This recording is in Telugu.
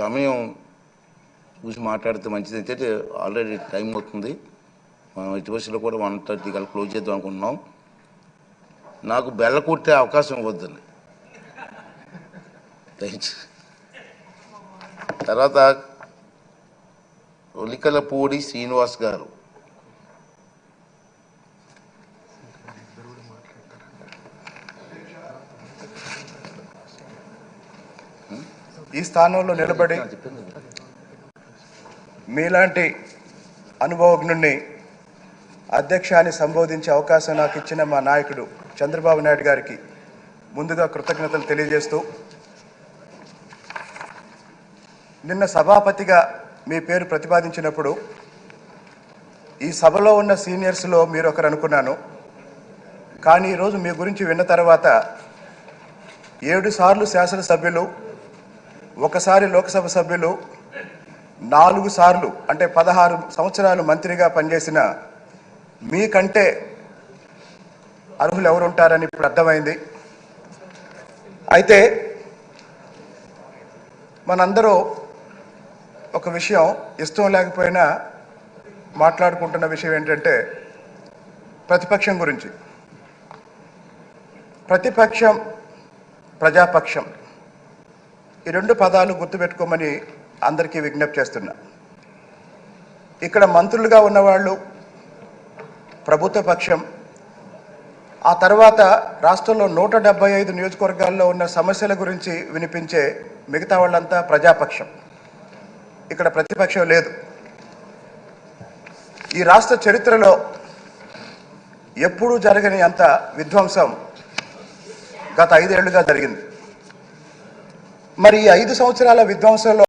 సమయం చూసి మాట్లాడితే మంచిది. అయితే ఆల్రెడీ టైం అవుతుంది. మనం ఇటు బస్సులో కూడా వన్ థర్టీ కల్లా క్లోజ్ చేద్దాం అనుకుంటున్నాం. నాకు బెల్ల కొట్టే అవకాశం ఇవ్వద్దండి. తర్వాత ఒలికలపూడి శ్రీనివాస్ గారు. ఈ స్థానంలో నిలబడి మీలాంటి అనుభవజ్ఞుణ్ణి అధ్యక్షాన్ని సంబోధించే అవకాశం నాకు ఇచ్చిన మా నాయకుడు చంద్రబాబు నాయుడు గారికి ముందుగా కృతజ్ఞతలు తెలియజేస్తూ నిన్న సభాపతిగా మీ పేరు ప్రతిపాదించినప్పుడు ఈ సభలో ఉన్న సీనియర్స్లో మీరు ఒకరు అనుకున్నాను. కానీ ఈరోజు మీ గురించి విన్న తర్వాత ఏడు సార్లు శాసనసభ్యులు ఒకసారి లోక్సభ సభ్యులు నాలుగు సార్లు అంటే పదహారు సంవత్సరాలు మంత్రిగా పనిచేసిన మీకంటే అర్హులు ఎవరు ఉంటారని ఇప్పుడు అర్థమైంది. అయితే మనందరూ ఒక విషయం ఇష్టం లేకపోయినా మాట్లాడుకుంటున్న విషయం ఏంటంటే ప్రతిపక్షం గురించి. ప్రతిపక్షం ప్రజాపక్షం. ఈ రెండు పదాలు గుర్తుపెట్టుకోమని అందరికీ విజ్ఞప్తి చేస్తున్నా. ఇక్కడ మంత్రులుగా ఉన్నవాళ్ళు ప్రభుత్వ పక్షం ఆ తర్వాత రాష్ట్రంలో నూట డెబ్బై ఐదు నియోజకవర్గాల్లో ఉన్న సమస్యల గురించి వినిపించే మిగతా వాళ్ళంతా ప్రజాపక్షం. ఇక్కడ ప్రతిపక్షం లేదు. ఈ రాష్ట్ర చరిత్రలో ఎప్పుడూ జరగని అంత విధ్వంసం గత ఐదేళ్ళుగా జరిగింది. మరి ఈ ఐదు సంవత్సరాల విధ్వంసంలో